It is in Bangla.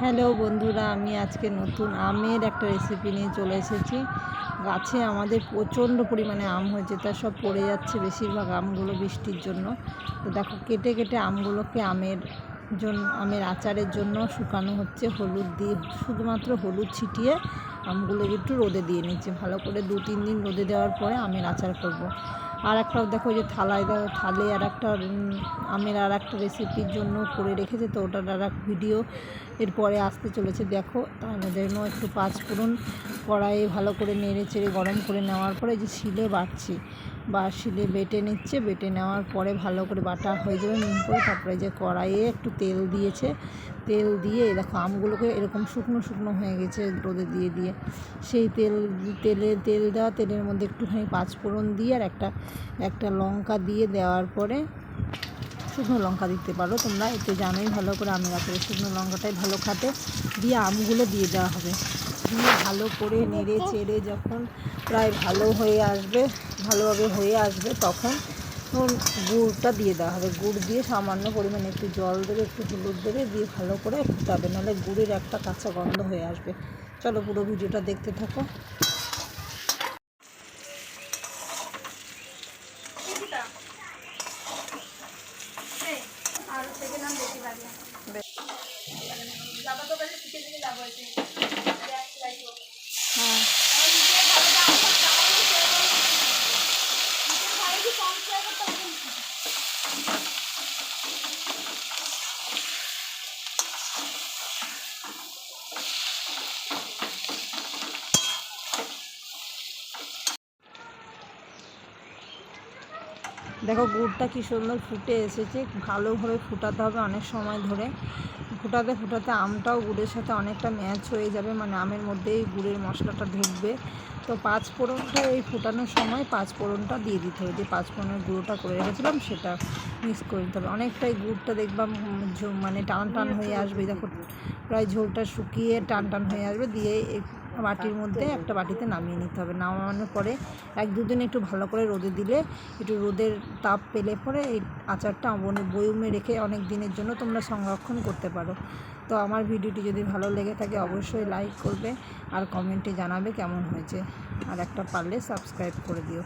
হ্যালো বন্ধুরা, আমি আজকে নতুন আমের একটা রেসিপি নিয়ে চলে এসেছি। গাছে আমাদের প্রচণ্ড পরিমাণে আম হয়েছে তা সব পড়ে যাচ্ছে বেশিরভাগ আমগুলো বৃষ্টির জন্য। তো দেখো, কেটে কেটে আমগুলোকে আমের জন্য আমের আচারের জন্য শুকানো হচ্ছে হলুদ দিয়ে। শুধুমাত্র হলুদ ছিটিয়ে আমগুলোকে একটু রোদে দিয়ে নিচ্ছে। ভালো করে দু তিন দিন রোদে দেওয়ার পরে আমের আচার করব। আর একটা দেখো যে থালায় দাও, থালে আর একটা আমের আর একটা রেসিপির জন্য করে রেখেছে, তো ওটার আর এক ভিডিও এরপরে আসতে চলেছে। দেখো তার জন্য একটু পাঁচ ফোড়ন কড়াইয়ে ভালো করে নেড়ে চেড়ে গরম করে নেওয়ার পরে যে শিলে বাটছি, বা শিলে বেটে নিচ্ছে, বেটে নেওয়ার পরে ভালো করে বাটা হয়ে যাবে মিন করে তারপরে যে কড়াইয়ে একটু তেল দিয়েছে, তেল দিয়ে দেখো আমগুলোকে এরকম শুকনো শুকনো হয়ে গেছে রোদে দিয়ে দিয়ে। সেই তেল, তেলে, তেল দেওয়া, তেলের মধ্যে একটুখানি পাঁচ ফোড়ন দিয়ে আর একটা একটা লঙ্কা দিয়ে দেওয়ার পরে শুকনো লঙ্কা দিতে পারো। তোমরা এতে জানোই ভালো করে আমের আচারে শুকনো লঙ্কাটাই ভালো খাতে দিয়ে আমগুলো দিয়ে দেওয়া হবে। দিয়ে ভালো করে নেড়ে চেড়ে যখন প্রায় ভালো হয়ে আসবে, ভালোভাবে হয়ে আসবে তখন গুড়টা দিয়ে দেওয়া হবে। গুড় দিয়ে সামান্য পরিমাণে একটু জল দেবে, একটু হলুদ দেবে, দিয়ে ভালো করে ফুটাবে। নাহলে গুড়ের একটা কাঁচা গন্ধ হয়ে আসবে। চলো পুরো ভিডিওটা দেখতে থাকো আর থেকে নাম বেশি লাগে যাব তো কাছে শিখে শিখে যাব এসে দেখো গুড়টা কি সুন্দর ফুটে এসেছে ভালোভাবে ফুটাতে হবে অনেক সময় ধরে। ফুটাতে ফুটাতে আমটাও গুড়ের সাথে অনেকটা ম্যাচ হয়ে যাবে মানে আমের মধ্যেই গুড়ের মশলাটা ঢুকবে। তো পাঁচ ফোড়নটা এই ফুটানোর সময় পাঁচ ফোড়নটা দিয়ে দিতে হবে যে পাঁচ ফোড়নের গুঁড়োটা করে রেখেছিলাম সেটা মিক্স করে দিতে হবে। অনেকটাই গুড়টা দেখবাম ঝো- মানে টান টান হয়ে আসবে দেখো প্রায় ঝোলটা শুকিয়ে টান টান হয়ে আসবে দিয়ে বাটির মধ্যে একটা বাটিতে নামিয়ে নিতে হবে। নামানোর পরে এক দুদিন একটু ভালো করে রোদে দিলে একটু রোদের তাপ পেলে পরে এই আচারটা বনে বয়মে রেখে অনেক দিনের জন্য তোমরা সংরক্ষণ করতে পারো। তো আমার ভিডিওটি যদি ভালো লেগে থাকে অবশ্যই লাইক করবে আর কমেন্টে জানাবে কেমন হয়েছে। আর একটা পারলে সাবস্ক্রাইব করে দিও।